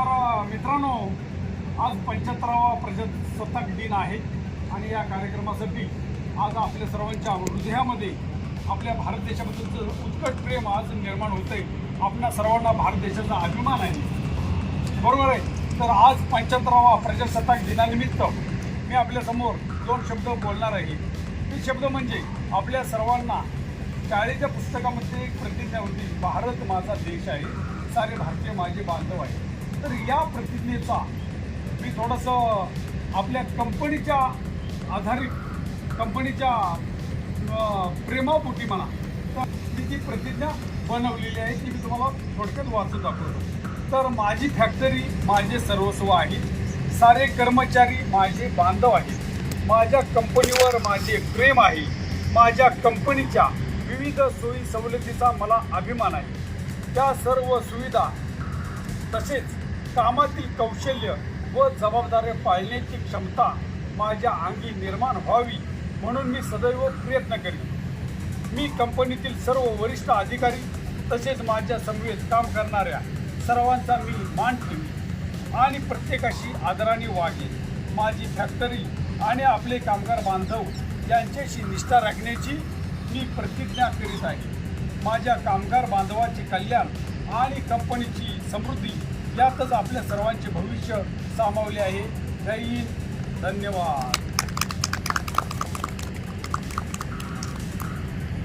तर मित्रांनो आज पंच्याहत्तरावा प्रजासत्ताक दिन आहे आणि या कार्यक्रमासाठी आज आपल्या सर्वांच्या हृदयामध्ये आपल्या भारत देशाबद्दलचं उत्कट प्रेम आज निर्माण होत आहे आपल्या सर्वांना भारत देशाचा अभिमान आहे. बरोबर आहे? तर आज पंच्याहत्तरावा प्रजासत्ताक दिनानिमित्त मी आपल्यासमोर दोन शब्द बोलणार आहे. ते शब्द म्हणजे आपल्या सर्वांना शाळेच्या पुस्तकामध्ये एक प्रतिज्ञा होती भारत माझा देश आहे सारे भारतीय माझे बांधव आहे तर या प्रतिज्ञेचा मी थोडंसं आपल्या कंपनीच्या आधारित कंपनीच्या प्रेमापोटी म्हणा तर मी जी प्रतिज्ञा बनवलेली आहे ती मी तुम्हाला थोडक्यात वाचून दाखवतो. तर माझी फॅक्टरी माझे सर्वस्व आहे सारे कर्मचारी माझे बांधव आहेत माझ्या कंपनीवर माझे प्रेम आहे माझ्या कंपनीच्या विविध सोयी सवलतीचा मला अभिमान आहे. त्या सर्व सुविधा तसेच कामातील कौशल्य व जबाबदारी पाळण्याची क्षमता माझ्या अंगी निर्माण व्हावी म्हणून मी सदैव प्रयत्न करीन. मी कंपनीतील सर्व वरिष्ठ अधिकारी तसेच माझ्या समवेत काम करणाऱ्या सर्वांचा मी मान ठेवी आणि प्रत्येकाशी आदराने वागेन. माझी फॅक्टरी आणि आपले कामगार बांधव यांच्याशी निष्ठा राखण्याची मी प्रतिज्ञा करीत आहे. माझ्या कामगार बांधवाचे कल्याण आणि कंपनीची समृद्धी यातच आपल्या सर्वांचे भविष्य सामावले आहे. जय हिंद. धन्यवाद.